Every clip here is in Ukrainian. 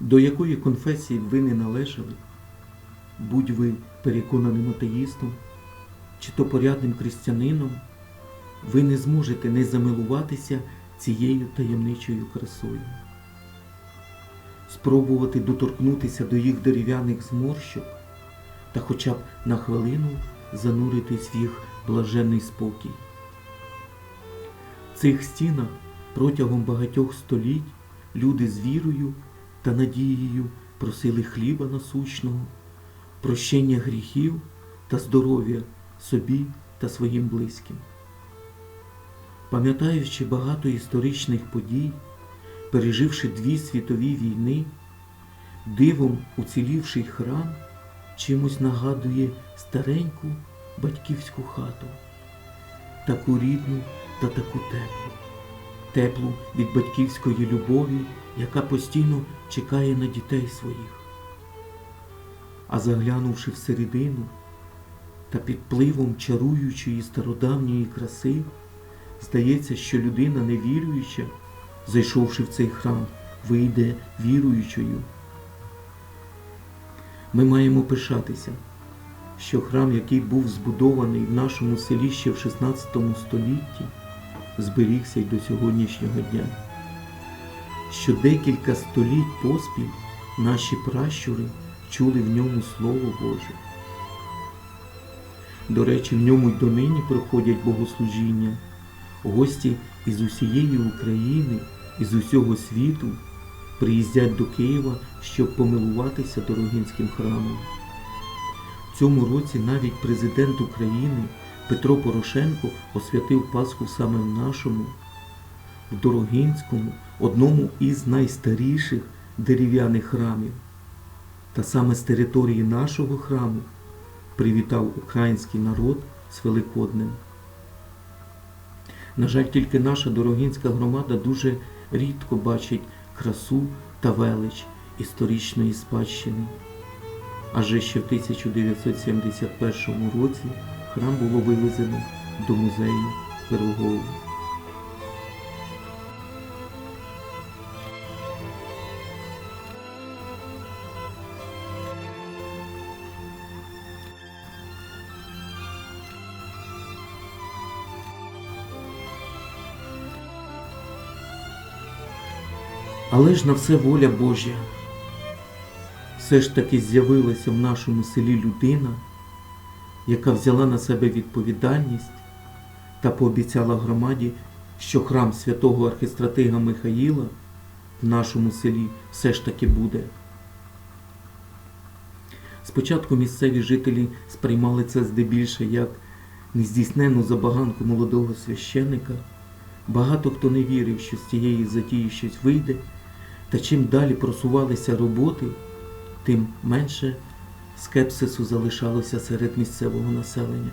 До якої конфесії ви не належали, будь ви переконаним атеїстом чи то порядним християнином, ви не зможете не замилуватися цією таємничою красою, спробувати доторкнутися до їх дерев'яних зморщок та хоча б на хвилину зануритись в їх блаженний спокій. В цих стінах протягом багатьох століть люди з вірою та надією просили хліба насущного, прощення гріхів та здоров'я собі та своїм близьким. Пам'ятаючи багато історичних подій, переживши дві світові війни, дивом уцілівший храм чимось нагадує стареньку батьківську хату, таку рідну та таку теплу, теплу від батьківської любові, яка постійно чекає на дітей своїх. А заглянувши всередину та під пливом чаруючої стародавньої краси, здається, що людина невіруюча, зайшовши в цей храм, вийде віруючою. Ми маємо пишатися, що храм, який був збудований в нашому селі ще в 16 столітті, зберігся й до сьогоднішнього дня, що декілька століть поспіль наші пращури чули в ньому Слово Боже. До речі, в ньому й донині проходять богослужіння. Гості із усієї України, із усього світу приїздять до Києва, щоб помилуватися Дорогинським храмом. В цьому році навіть президент України Петро Порошенко освятив Пасху саме в нашому, в Дорогинському, одному із найстаріших дерев'яних храмів. Та саме з території нашого храму привітав український народ з Великоднем. На жаль, тільки наша Дорогинська громада дуже рідко бачить красу та велич історичної спадщини. Адже ще в 1971 році храм було вивезено до музею Пирогову. Але ж на все воля Божя. Все ж таки з'явилася в нашому селі людина, яка взяла на себе відповідальність та пообіцяла громаді, що храм святого архистратига Михаїла в нашому селі все ж таки буде. Спочатку місцеві жителі сприймали це здебільше як нездійснену забаганку молодого священика. Багато хто не вірив, що з цієї затії щось вийде, та чим далі просувалися роботи, тим менше скепсису залишалося серед місцевого населення.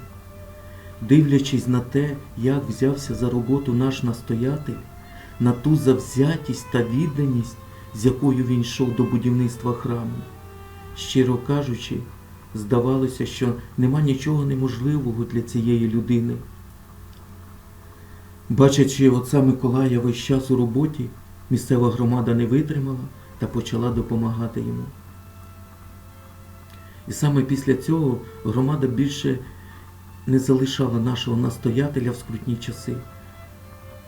Дивлячись на те, як взявся за роботу наш настоятель, на ту завзятість та відданість, з якою він йшов до будівництва храму, щиро кажучи, здавалося, що нема нічого неможливого для цієї людини. Бачачи отця Миколая весь час у роботі, місцева громада не витримала та почала допомагати йому. І саме після цього громада більше не залишала нашого настоятеля в скрутні часи,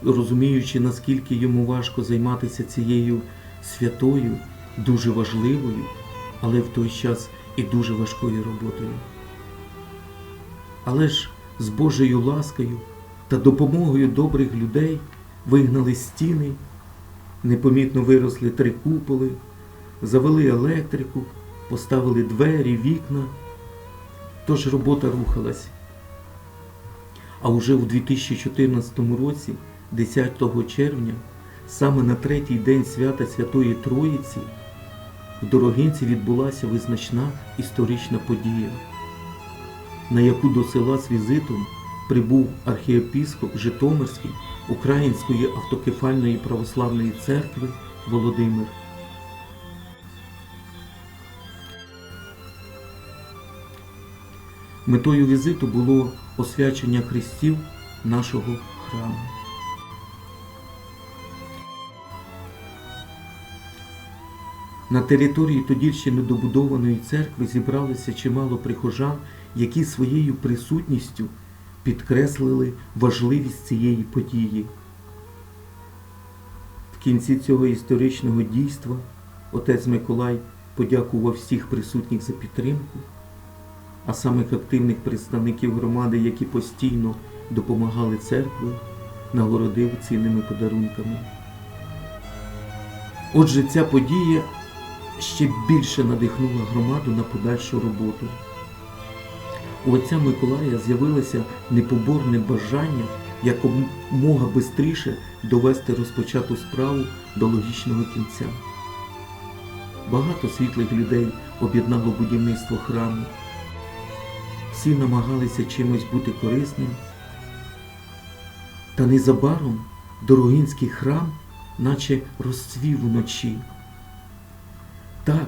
розуміючи, наскільки йому важко займатися цією святою, дуже важливою, але в той час і дуже важкою роботою. Але ж з Божою ласкою та допомогою добрих людей вигнали стіни, непомітно виросли три куполи, завели електрику, поставили двері, вікна. Тож робота рухалась. А уже у 2014 році, 10 червня, саме на третій день свята Святої Троїці, в Дорогинці відбулася визначна історична подія, на яку до села з візитом прибув архієпіскоп Житомирський Української автокефальної православної церкви Володимир. Метою візиту було освячення хрестів нашого храму. На території тоді ще недобудованої церкви зібралося чимало прихожан, які своєю присутністю підкреслили важливість цієї події. В кінці цього історичного дійства отець Миколай подякував всіх присутніх за підтримку, а самих активних представників громади, які постійно допомагали церкві, нагородив цінними подарунками. Отже, ця подія ще більше надихнула громаду на подальшу роботу. У отця Миколая з'явилося непоборне бажання якомога швидше довести розпочату справу до логічного кінця. Багато світлих людей об'єднало будівництво храму. Всі намагалися чимось бути корисним. Та незабаром Дорогинський храм наче розцвів вночі. Так,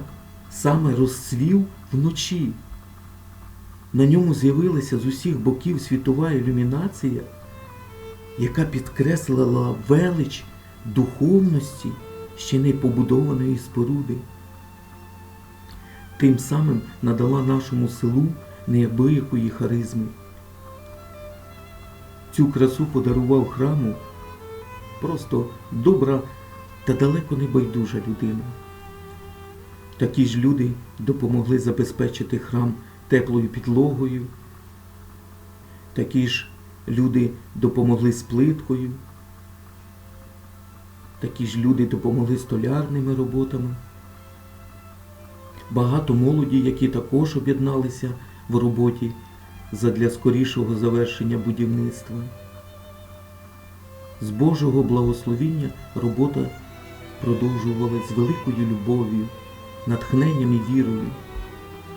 саме розцвів вночі. На ньому з'явилася з усіх боків світова ілюмінація, яка підкреслила велич духовності ще не побудованої споруди. Тим самим надала нашому селу неабиякої харизми. Цю красу подарував храму просто добра та далеко не байдужа людина. Такі ж люди допомогли забезпечити храм теплою підлогою. Такі ж люди допомогли з плиткою. Такі ж люди допомогли столярними роботами. Багато молоді, які також об'єдналися в роботі задля скорішого завершення будівництва. З Божого благословіння робота продовжувалась з великою любов'ю, натхненням і вірою,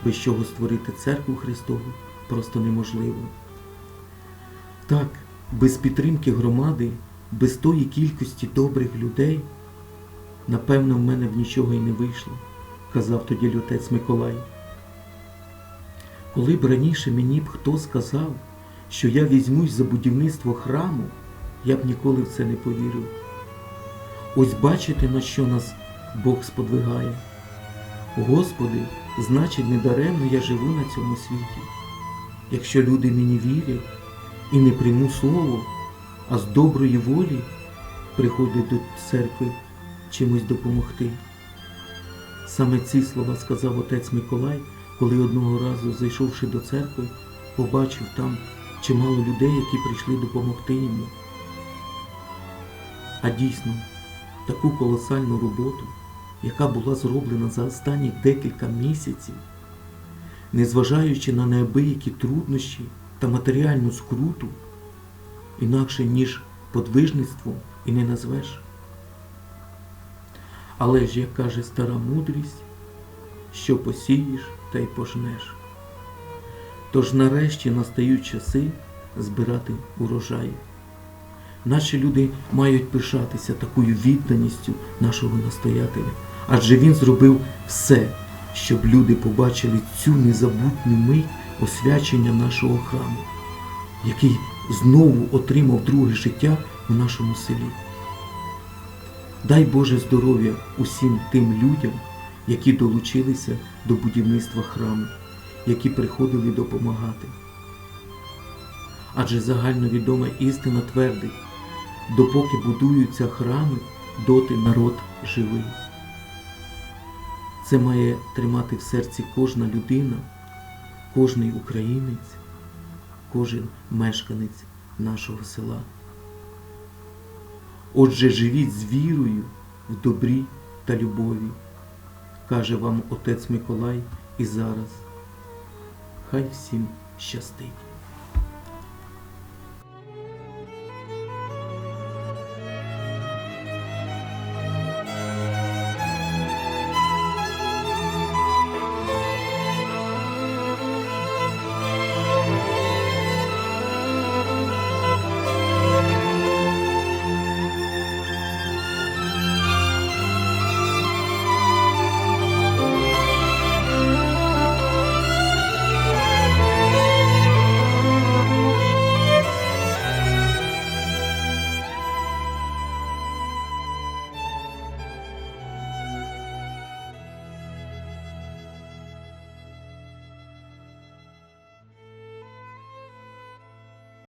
без чого створити церкву Христову просто неможливо. Так, без підтримки громади, без тої кількості добрих людей, напевно, в мене б нічого й не вийшло, казав тоді лютець Миколай. Коли б раніше мені б хто сказав, що я візьмусь за будівництво храму, я б ніколи в це не повірив. Ось бачите, на що нас Бог сподвигає. Господи, значить, недаремно я живу на цьому світі. Якщо люди мені вірять і не прийму слово, а з доброї волі приходять до церкви чимось допомогти. Саме ці слова сказав отець Миколай, коли одного разу, зайшовши до церкви, побачив там чимало людей, які прийшли допомогти йому. А дійсно, таку колосальну роботу, яка була зроблена за останні декілька місяців, незважаючи на неабиякі труднощі та матеріальну скруту, інакше ніж подвижництвом і не назвеш. Але ж, як каже стара мудрість, що посієш, та й пожнеш. Тож нарешті настають часи збирати урожай. Наші люди мають пишатися такою відданістю нашого настоятеля, адже він зробив все, щоб люди побачили цю незабутню мить освячення нашого храму, який знову отримав друге життя у нашому селі. Дай Боже здоров'я усім тим людям, які долучилися до будівництва храму, які приходили допомагати. Адже загальновідома істина твердить, допоки будуються храми, доти народ живий. Це має тримати в серці кожна людина, кожний українець, кожен мешканець нашого села. Отже, живіть з вірою в добрі та любові, каже вам отець Миколай і зараз. Хай всім щастить.